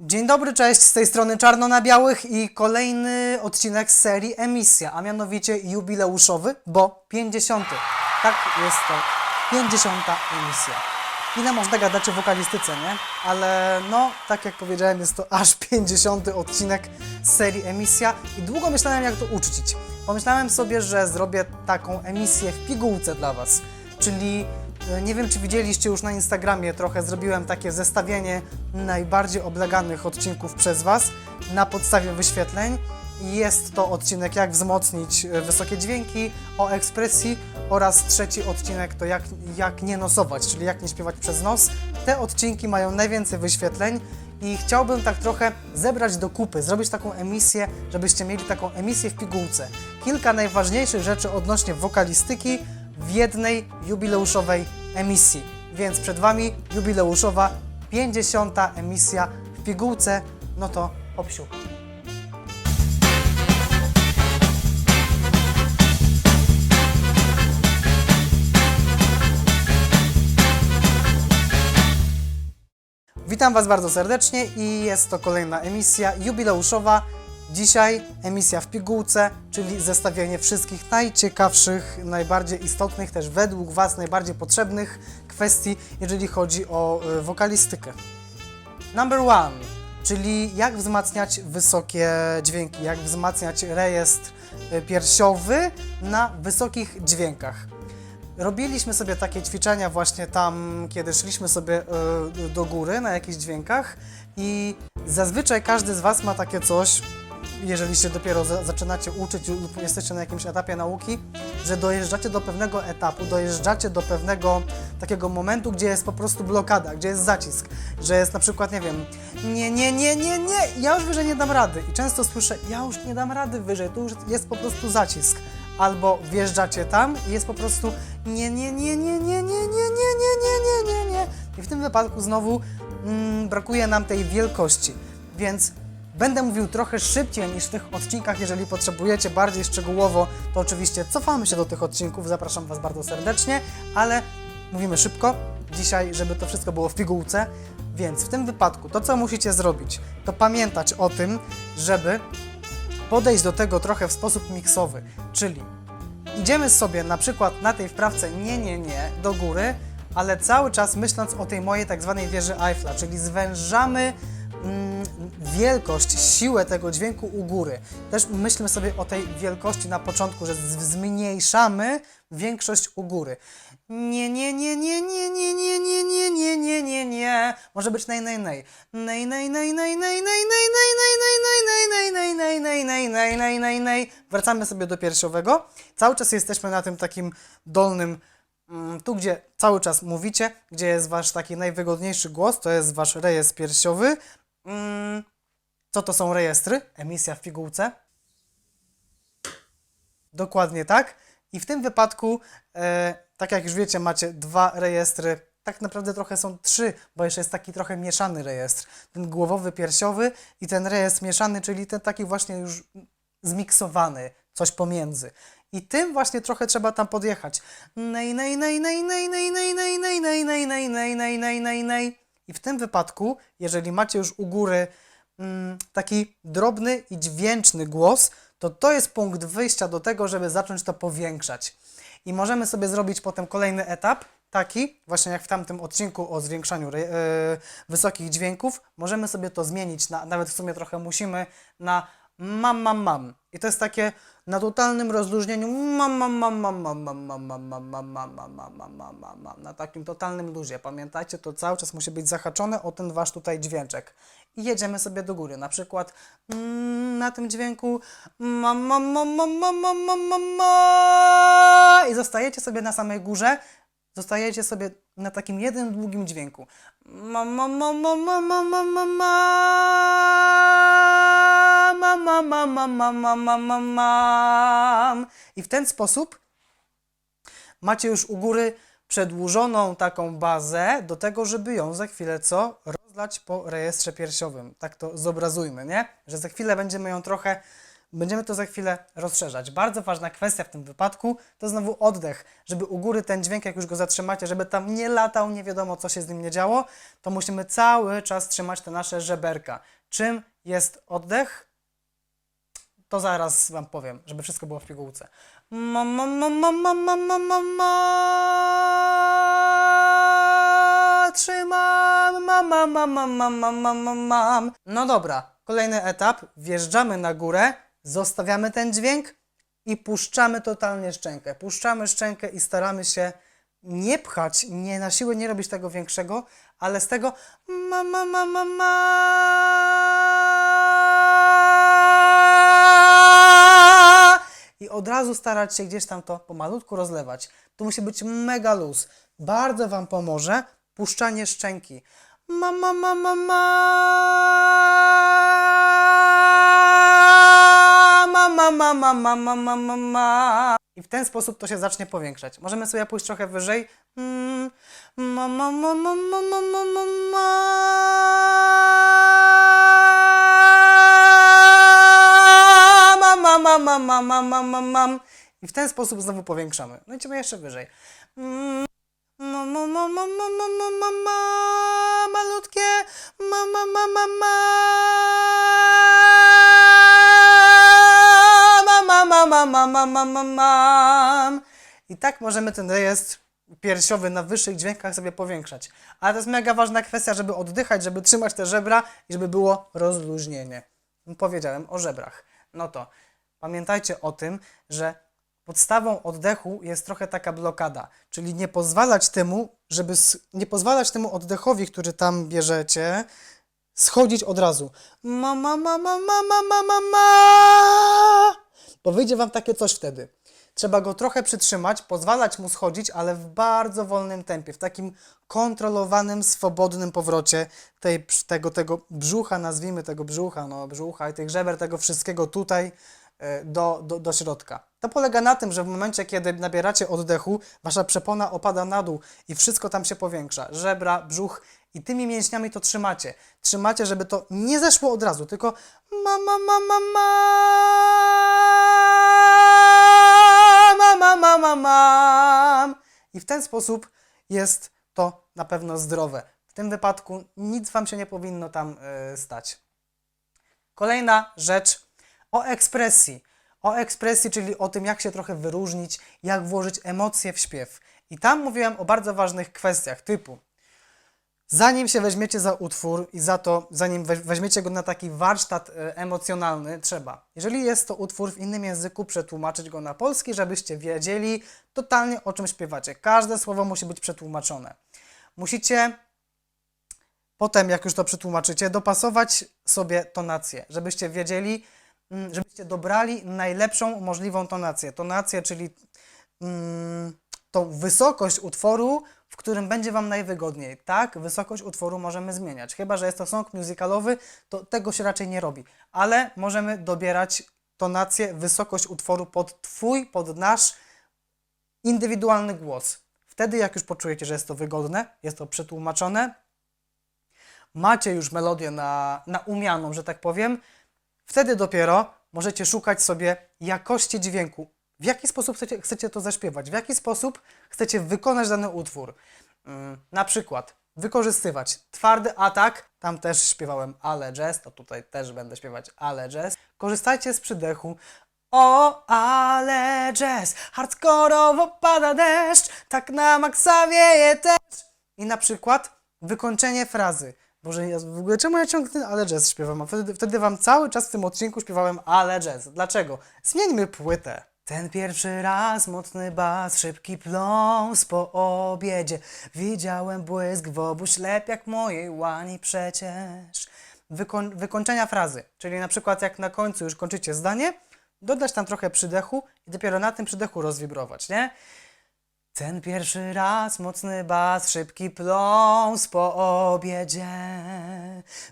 Dzień dobry, cześć, z tej strony Czarno na Białych i kolejny odcinek z serii Emisja, a mianowicie jubileuszowy, bo 50. Tak, jest to 50. emisja. Ile można gadać o wokalistyce, nie? Ale no, tak jak powiedziałem, jest to aż 50. odcinek z serii Emisja i długo myślałem, jak to uczcić. Pomyślałem sobie, że zrobię taką emisję w pigułce dla Was, czyli nie wiem, czy widzieliście już na Instagramie, trochę zrobiłem takie zestawienie najbardziej obleganych odcinków przez Was na podstawie wyświetleń. Jest to odcinek jak wzmocnić e, wysokie dźwięki, o ekspresji oraz trzeci odcinek to jak, jak nie nosować, czyli jak nie śpiewać przez nos. Te odcinki mają najwięcej wyświetleń i chciałbym tak trochę zebrać do kupy, zrobić taką emisję, żebyście mieli taką emisję w pigułce. Kilka najważniejszych rzeczy odnośnie wokalistyki w jednej jubileuszowej emisji. Więc przed Wami jubileuszowa 50. emisja w pigułce. No to opsiu. Witam Was bardzo serdecznie i jest to kolejna emisja jubileuszowa. Dzisiaj emisja w pigułce, czyli zestawienie wszystkich najciekawszych, najbardziej istotnych, też według Was najbardziej potrzebnych kwestii, jeżeli chodzi o y, wokalistykę. Number one, czyli jak wzmacniać wysokie dźwięki, jak wzmacniać rejestr y, piersiowy na wysokich dźwiękach. Robiliśmy sobie takie ćwiczenia właśnie tam, kiedy szliśmy sobie y, do góry na jakichś dźwiękach i zazwyczaj każdy z Was ma takie coś, jeżeli się dopiero za, zaczynacie uczyć lub jesteście na jakimś etapie nauki, że dojeżdżacie do pewnego etapu, dojeżdżacie do pewnego takiego momentu, gdzie jest po prostu blokada, gdzie jest zacisk, że jest na przykład, nie wiem, nie, nie, nie, nie, nie, ja już wyżej nie dam rady i często słyszę, ja już nie dam rady wyżej, tu już jest po prostu zacisk. Albo wjeżdżacie tam i jest po prostu nie, nie, nie, nie, nie, nie, nie, nie, nie, nie, nie, nie. I w tym wypadku znowu mm, brakuje nam tej wielkości. Więc będę mówił trochę szybciej niż w tych odcinkach. Jeżeli potrzebujecie bardziej szczegółowo, to oczywiście cofamy się do tych odcinków. Zapraszam Was bardzo serdecznie, ale mówimy szybko dzisiaj, żeby to wszystko było w pigułce. Więc w tym wypadku to, co musicie zrobić, to pamiętać o tym, żeby podejść do tego trochę w sposób miksowy, czyli idziemy sobie na przykład na tej wprawce nie, nie, nie do góry, ale cały czas myśląc o tej mojej tak zwanej wieży Eiffla, czyli zwężamy wielkość, siłę tego dźwięku u góry. Też myślmy sobie o tej wielkości na początku, że zmniejszamy większość u góry. Nie, nie, nie, nie, nie, nie, nie, nie, nie, nie, nie, nie, nie. Może być nej, nej, nej. Nej, nej, nej, nej, nej, nej, nej, nej, nej, nej, nej, nej, nej, nej, nej, nej, nej, nej, nej, nej. Wracamy sobie do piersiowego. Cały czas jesteśmy na tym takim dolnym, mm, tu gdzie cały czas mówicie, gdzie jest wasz taki najwygodniejszy głos, to jest wasz rejestr piersiowy. Mm, Co to są rejestry? Emisja w pigułce. Dokładnie tak. I w tym wypadku, e, tak jak już wiecie, macie dwa rejestry. Tak naprawdę trochę są trzy, bo jeszcze jest taki trochę mieszany rejestr. Ten głowowy, piersiowy i ten rejestr mieszany, czyli ten taki właśnie już zmiksowany, coś pomiędzy. I tym właśnie trochę trzeba tam podjechać. Nej, nej, nej, nej, nej, nej, nej, nej, nej, nej, nej, nej, nej, nej. I w tym wypadku, jeżeli macie już u góry mm, taki drobny i dźwięczny głos, to to jest punkt wyjścia do tego, żeby zacząć to powiększać. I możemy sobie zrobić potem kolejny etap, taki, właśnie jak w tamtym odcinku o zwiększaniu e, wysokich dźwięków, możemy sobie to zmienić, na, nawet w sumie trochę musimy, na mam, mam, mam. I to jest takie na totalnym rozluźnieniu mam, mam, mam, mam, mam, mam, mam, mam, mam, mam, mam, mam, mam, mam, mam, mam, mam, na takim totalnym luzie. Pamiętajcie, to cały czas musi być zahaczone o ten wasz tutaj dźwięczek. I jedziemy sobie do góry. Na przykład mm, na tym dźwięku mam, mam, mam, mam, mam, mam, mam, mam, ma i zostajecie sobie na samej górze. Zostajecie sobie na takim jednym długim dźwięku. Mam, mam, mam, mam, mam, mam, mam, mam, mam, mam, mam, mam, mam, mam. I w ten sposób macie już u góry przedłużoną taką bazę do tego, żeby ją za chwilę co? Rozlać po rejestrze piersiowym. Tak to zobrazujmy, nie? Że za chwilę będziemy ją trochę Będziemy to za chwilę rozszerzać. Bardzo ważna kwestia w tym wypadku to znowu oddech. Żeby u góry ten dźwięk, jak już go zatrzymacie, żeby tam nie latał, nie wiadomo co się z nim nie działo, to musimy cały czas trzymać te nasze żeberka. Czym jest oddech? To zaraz Wam powiem, żeby wszystko było w pigułce. Trzymam, mam, mam, mam, mam, mam, mam, mam. No dobra, kolejny etap. Wjeżdżamy na górę, zostawiamy ten dźwięk i puszczamy totalnie szczękę. Puszczamy szczękę i staramy się nie pchać, nie na siłę nie robić tego większego, ale z tego i od razu starać się gdzieś tam to pomalutku rozlewać. Tu musi być mega luz. Bardzo Wam pomoże puszczanie szczęki. Ma, ma, ma, ma, ma, ma, ma, ma, ma, ma, ma, ma. I w ten sposób to się zacznie powiększać. Możemy sobie pójść trochę wyżej. Mm, Ma, ma, ma, ma, ma, ma, ma, ma, ma. Ma, ma, ma, ma, ma, ma, ma, ma, mam. I w ten sposób znowu powiększamy. No idziemy jeszcze wyżej. Mm, Ma, ma, ma, ma, ma, ma, ma, ma, ma, malutkie. Ma, ma, ma, ma, ma. Ma, ma, mam. I tak możemy ten rejestr piersiowy na wyższych dźwiękach sobie powiększać. Ale to jest mega ważna kwestia, żeby oddychać, żeby trzymać te żebra i żeby było rozluźnienie. Powiedziałem o żebrach. No to pamiętajcie o tym, że podstawą oddechu jest trochę taka blokada, czyli nie pozwalać temu, żeby nie pozwalać temu oddechowi, który tam bierzecie, schodzić od razu. Ma, ma, ma, ma, ma, ma, ma, ma, ma. Bo wyjdzie wam takie coś wtedy. Trzeba go trochę przytrzymać, pozwalać mu schodzić, ale w bardzo wolnym tempie, w takim kontrolowanym, swobodnym powrocie tej, tego, tego brzucha, nazwijmy tego brzucha, no brzucha i tych żeber, tego wszystkiego tutaj do, do, do środka. To polega na tym, że w momencie, kiedy nabieracie oddechu, wasza przepona opada na dół i wszystko tam się powiększa. Żebra, brzuch i tymi mięśniami to trzymacie. Trzymacie, żeby to nie zeszło od razu, tylko ma, ma, ma, ma, ma, ma, ma, ma, mam. I w ten sposób jest to na pewno zdrowe. W tym wypadku nic Wam się nie powinno tam y, stać. Kolejna rzecz o ekspresji. O ekspresji, czyli o tym, jak się trochę wyróżnić, jak włożyć emocje w śpiew. I tam mówiłem o bardzo ważnych kwestiach, typu zanim się weźmiecie za utwór i za to, zanim weź- weźmiecie go na taki warsztat e, emocjonalny, trzeba, jeżeli jest to utwór w innym języku, przetłumaczyć go na polski, żebyście wiedzieli totalnie o czym śpiewacie. Każde słowo musi być przetłumaczone. Musicie potem, jak już to przetłumaczycie, dopasować sobie tonację, żebyście wiedzieli, żebyście dobrali najlepszą możliwą tonację. Tonację, czyli mm, tą wysokość utworu, w którym będzie Wam najwygodniej. Tak, wysokość utworu możemy zmieniać. Chyba, że jest to song musicalowy, to tego się raczej nie robi. Ale możemy dobierać tonację, wysokość utworu pod Twój, pod nasz indywidualny głos. Wtedy, jak już poczujecie, że jest to wygodne, jest to przetłumaczone, macie już melodię na, na umianą, że tak powiem, wtedy dopiero możecie szukać sobie jakości dźwięku. W jaki sposób chcecie, chcecie to zaśpiewać? W jaki sposób chcecie wykonać dany utwór? Mm, na przykład wykorzystywać twardy atak, tam też śpiewałem ale jazz, to tutaj też będę śpiewać ale jazz. Korzystajcie z przydechu. O, ale jazz, hardkorowo pada deszcz, tak na maksa wieje też. I na przykład wykończenie frazy. Boże, ja w ogóle czemu ja ciągle ten ale jazz śpiewam? Wtedy, wtedy wam cały czas w tym odcinku śpiewałem ale jazz. Dlaczego? Zmieńmy płytę. Ten pierwszy raz mocny bas, szybki pląs po obiedzie. Widziałem błysk w obu ślep jak mojej łani przecież. Wykoń, wykończenia frazy, czyli na przykład jak na końcu już kończycie zdanie, dodać tam trochę przydechu i dopiero na tym przydechu rozwibrować, nie? Ten pierwszy raz mocny bas, szybki pląs po obiedzie.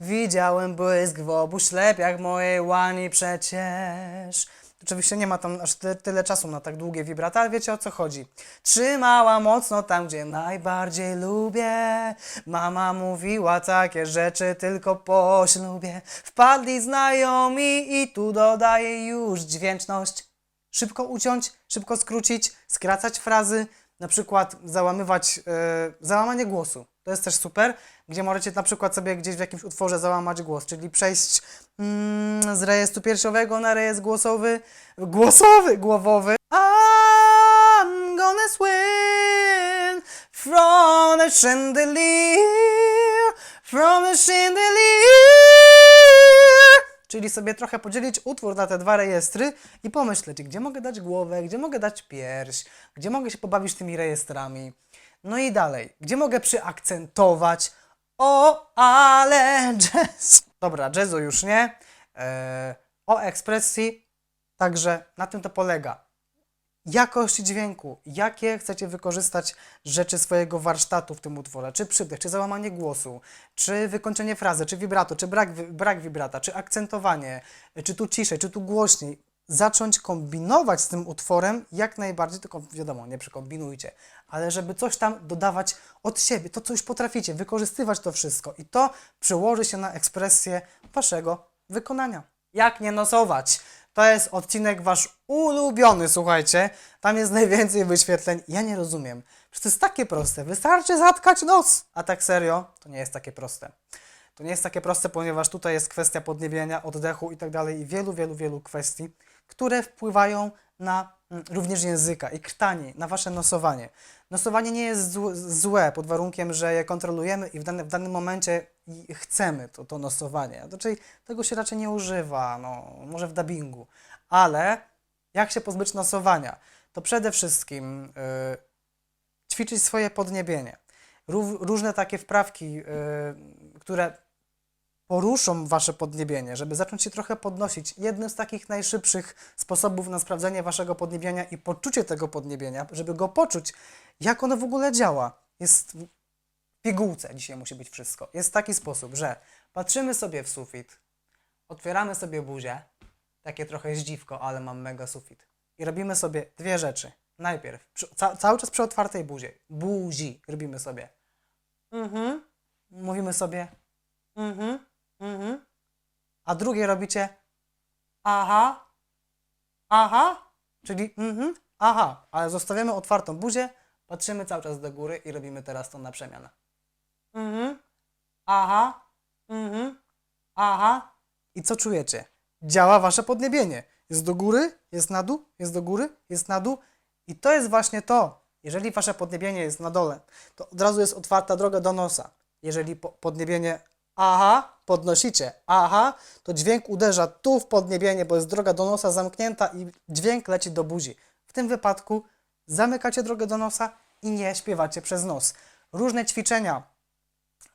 Widziałem błysk w obu ślepiach mojej łani przecież. Oczywiście nie ma tam aż ty, tyle czasu na tak długie vibrata, ale wiecie o co chodzi. Trzymała mocno tam, gdzie najbardziej lubię. Mama mówiła takie rzeczy tylko po ślubie. Wpadli znajomi i tu dodaję już dźwięczność. Szybko uciąć, szybko skrócić, skracać frazy, na przykład załamywać, e, załamanie głosu. To jest też super, gdzie możecie na przykład sobie gdzieś w jakimś utworze załamać głos, czyli przejść mm, z rejestru piersiowego na rejestr głosowy, głosowy, głowowy. I'm gonna swing from the chandelier, from the chandelier. Czyli sobie trochę podzielić utwór na te dwa rejestry i pomyśleć, gdzie mogę dać głowę, gdzie mogę dać pierś, gdzie mogę się pobawić tymi rejestrami. No i dalej, gdzie mogę przyakcentować? O, ale jazz. Dobra, jazzu już nie. Eee, o ekspresji, także na tym to polega jakość dźwięku, jakie chcecie wykorzystać rzeczy swojego warsztatu w tym utworze, czy przydech, czy załamanie głosu, czy wykończenie frazy, czy vibrato, czy brak, brak vibrata, czy akcentowanie, czy tu ciszej, czy tu głośniej. Zacząć kombinować z tym utworem jak najbardziej, tylko wiadomo, nie przekombinujcie, ale żeby coś tam dodawać od siebie, to co już potraficie, wykorzystywać to wszystko i to przełoży się na ekspresję waszego wykonania. Jak nie nosować? To jest odcinek wasz ulubiony, słuchajcie. Tam jest najwięcej wyświetleń. Ja nie rozumiem. Przecież to jest takie proste. Wystarczy zatkać nos. A tak serio, to nie jest takie proste. To nie jest takie proste, ponieważ tutaj jest kwestia podniebienia, oddechu i tak dalej i wielu, wielu, wielu kwestii, które wpływają na mm, również języka i krtanie, na wasze nosowanie. Nosowanie nie jest zł- złe pod warunkiem, że je kontrolujemy i w, dane, w danym momencie chcemy to, to nosowanie. Znaczy, tego się raczej nie używa, no, może w dubbingu. Ale jak się pozbyć nosowania? To przede wszystkim y, ćwiczyć swoje podniebienie. Ró- różne takie wprawki, y, które poruszą wasze podniebienie, żeby zacząć się trochę podnosić. Jednym z takich najszybszych sposobów na sprawdzenie waszego podniebienia i poczucie tego podniebienia, żeby go poczuć, jak ono w ogóle działa, jest w pigułce. Dzisiaj musi być wszystko. Jest taki sposób, że patrzymy sobie w sufit, otwieramy sobie buzię, takie trochę zdziwko, ale mam mega sufit. I robimy sobie dwie rzeczy. Najpierw, przy, ca, cały czas przy otwartej buzie, buzi robimy sobie. Mhm. Mówimy sobie. Mhm. Mhm. A drugie robicie. Aha. Aha. Czyli mhm. Aha. Ale zostawiamy otwartą buzię, patrzymy cały czas do góry i robimy teraz to na przemianę. Mhm. Aha. Mhm. Aha. I co czujecie? Działa wasze podniebienie. Jest do góry, jest na dół, jest do góry, jest na dół. I to jest właśnie to. Jeżeli wasze podniebienie jest na dole, to od razu jest otwarta droga do nosa. Jeżeli po, podniebienie aha, podnosicie aha, to dźwięk uderza tu w podniebienie, bo jest droga do nosa zamknięta i dźwięk leci do buzi. W tym wypadku zamykacie drogę do nosa i nie śpiewacie przez nos. Różne ćwiczenia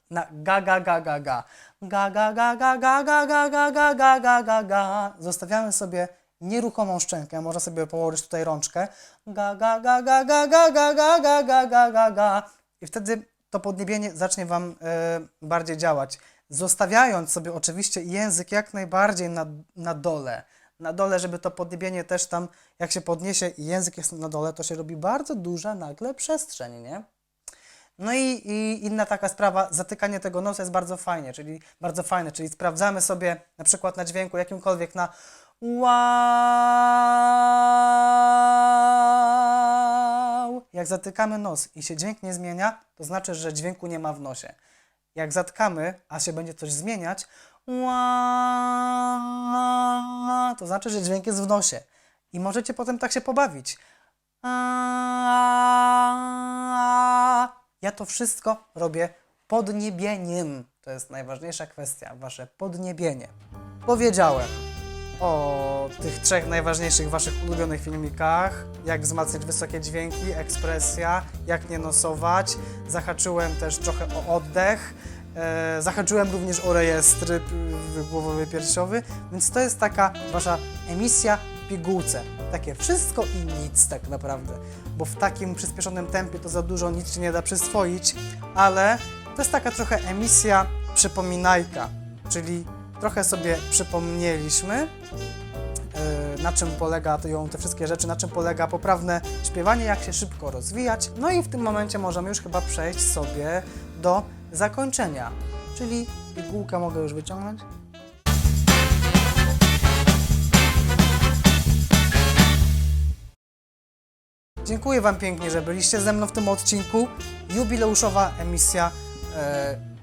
na ga ga ga ga ga ga ga ga ga ga ga ga ga ga ga ga ga ga zostawiamy sobie nieruchomą szczękę, można sobie położyć tutaj rączkę ga ga ga ga ga ga ga ga ga ga ga ga i wtedy to podniebienie zacznie Wam e, bardziej działać. Zostawiając sobie oczywiście język jak najbardziej na, na dole. Na dole, żeby to podniebienie też tam, jak się podniesie i język jest na dole, to się robi bardzo duża nagle przestrzeń, nie? No i, i inna taka sprawa, zatykanie tego nosa jest bardzo fajnie, czyli bardzo fajne, czyli sprawdzamy sobie na przykład na dźwięku jakimkolwiek na wow. Jak zatykamy nos i się dźwięk nie zmienia, to znaczy, że dźwięku nie ma w nosie. Jak zatkamy, a się będzie coś zmieniać, to znaczy, że dźwięk jest w nosie. I możecie potem tak się pobawić. Ja to wszystko robię podniebieniem. To jest najważniejsza kwestia, wasze podniebienie. Powiedziałem o tych trzech najważniejszych waszych ulubionych filmikach, jak wzmacniać wysokie dźwięki, ekspresja, jak nie nosować. Zahaczyłem też trochę o oddech. E, zahaczyłem również o rejestry głowowy, piersiowy, więc to jest taka wasza emisja pigułce. Takie wszystko i nic tak naprawdę, bo w takim przyspieszonym tempie to za dużo nic się nie da przyswoić, ale to jest taka trochę emisja przypominajka, czyli trochę sobie przypomnieliśmy, e, na czym polega to, te wszystkie rzeczy, na czym polega poprawne śpiewanie, jak się szybko rozwijać. No i w tym momencie możemy już chyba przejść sobie do zakończenia, czyli pigułkę mogę już wyciągnąć. Dziękuję Wam pięknie, że byliście ze mną w tym odcinku. Jubileuszowa emisja. E,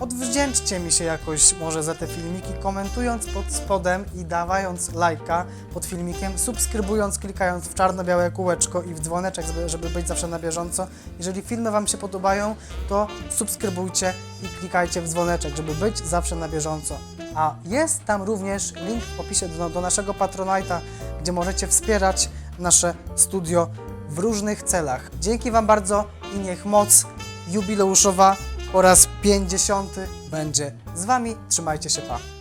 odwdzięczcie mi się jakoś może za te filmiki, komentując pod spodem i dawając lajka pod filmikiem, subskrybując, klikając w czarno-białe kółeczko i w dzwoneczek, żeby- być zawsze na bieżąco. Jeżeli filmy Wam się podobają, to subskrybujcie i klikajcie w dzwoneczek, żeby być zawsze na bieżąco. A jest tam również link w opisie do, do naszego Patronite'a, gdzie możecie wspierać nasze studio w różnych celach. Dzięki Wam bardzo i niech moc jubileuszowa po raz 50 będzie z Wami. Trzymajcie się, pa!